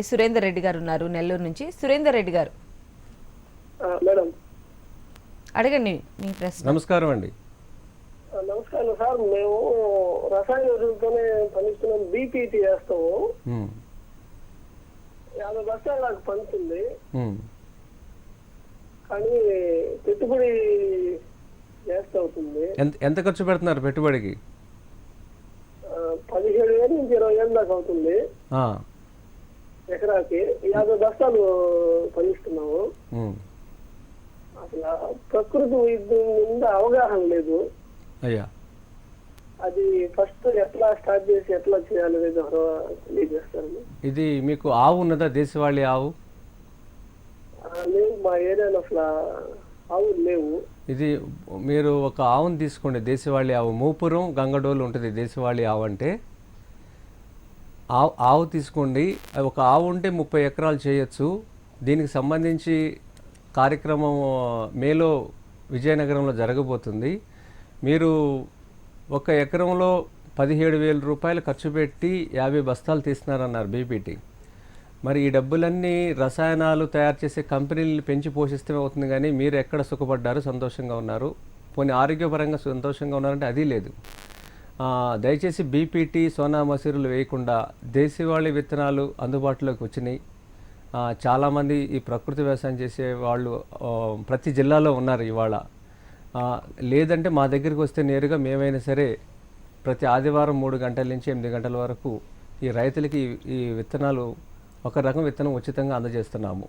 రెడ్డి సురేందర్ రెడ్డి గారు ఉన్నారు నెల్లూరు నుంచి. సురేందర్ రెడ్డి గారు. మేడం. అడగండి మీ ప్రశ్న. నమస్కారం అండి. నమస్కారం సార్. మేము రసాయన ఎరువులతోనే పండిస్తున్నాం బీపీటీ వేస్తాము యాభై బస్తాలు నాకు పండుతుంది కానీ పెట్టుబడి వేస్ట్ అవుతుంది. ఎంత ఖర్చు పెడుతున్నారు పెట్టుబడికి? పదిహేడు వేల నుంచి ఇరవై వేల దాకా అవుతుంది. ఆ, ఎకరాకి యాభై బస్తాలు పండిస్తున్నాము. అసలు ప్రకృతి వైద్యం మీద అవగాహన లేదు. అయ్యా. అది ఫస్ట్ ఎట్లా స్టార్ట్ చేసి ఎట్లా చేయాలి అనేది తెలియజేస్తారండి ఇది మీకు ఆవు ఉన్నదా? దేశవాళీ ఆవు? లేవు మా ఏరియాలో అసలు ఆవులు లేవు. ఇది మీరు ఒక ఆవును తీసుకోండి. దేశవాళీ ఆవు. మూపురం గంగడోలు ఉంటుంది దేశవాళీ ఆవు అంటే. ఆవు ఆవు తీసుకోండి. ఒక ఆవు ఉంటే ముప్పై ఎకరాలు చేయొచ్చు. దీనికి సంబంధించి కార్యక్రమం మేలో విజయనగరంలో జరగబోతుంది. మీరు ఒక ఎకరంలో పదిహేడు వేల రూపాయలు ఖర్చు పెట్టి యాభై బస్తాలు తీస్తున్నారన్నారు బీపీటీ. మరి ఈ డబ్బులన్నీ రసాయనాలు తయారు చేసే కంపెనీలు పెంచి పోషిస్తే అవుతుంది కానీ మీరు ఎక్కడ సుఖపడ్డారు సంతోషంగా ఉన్నారు? పోనీ ఆరోగ్యపరంగా సంతోషంగా ఉన్నారంటే అది లేదు. దయచేసి బీపీటీ సోనా మసూరులు వేయకుండా దేశీవాళి విత్తనాలు అందుబాటులోకి వచ్చినాయి. చాలామంది ఈ ప్రకృతి వ్యవసాయం చేసే వాళ్ళు ప్రతి జిల్లాలో ఉన్నారు ఇవాళ. లేదంటే మా దగ్గరికి వస్తే నేరుగా మేమైనా సరే ప్రతి ఆదివారం మూడు గంటల నుంచి ఎనిమిది గంటల వరకు ఈ రైతులకి ఈ విత్తనాలు ఒక రకం విత్తనం ఉచితంగా అందజేస్తున్నాము.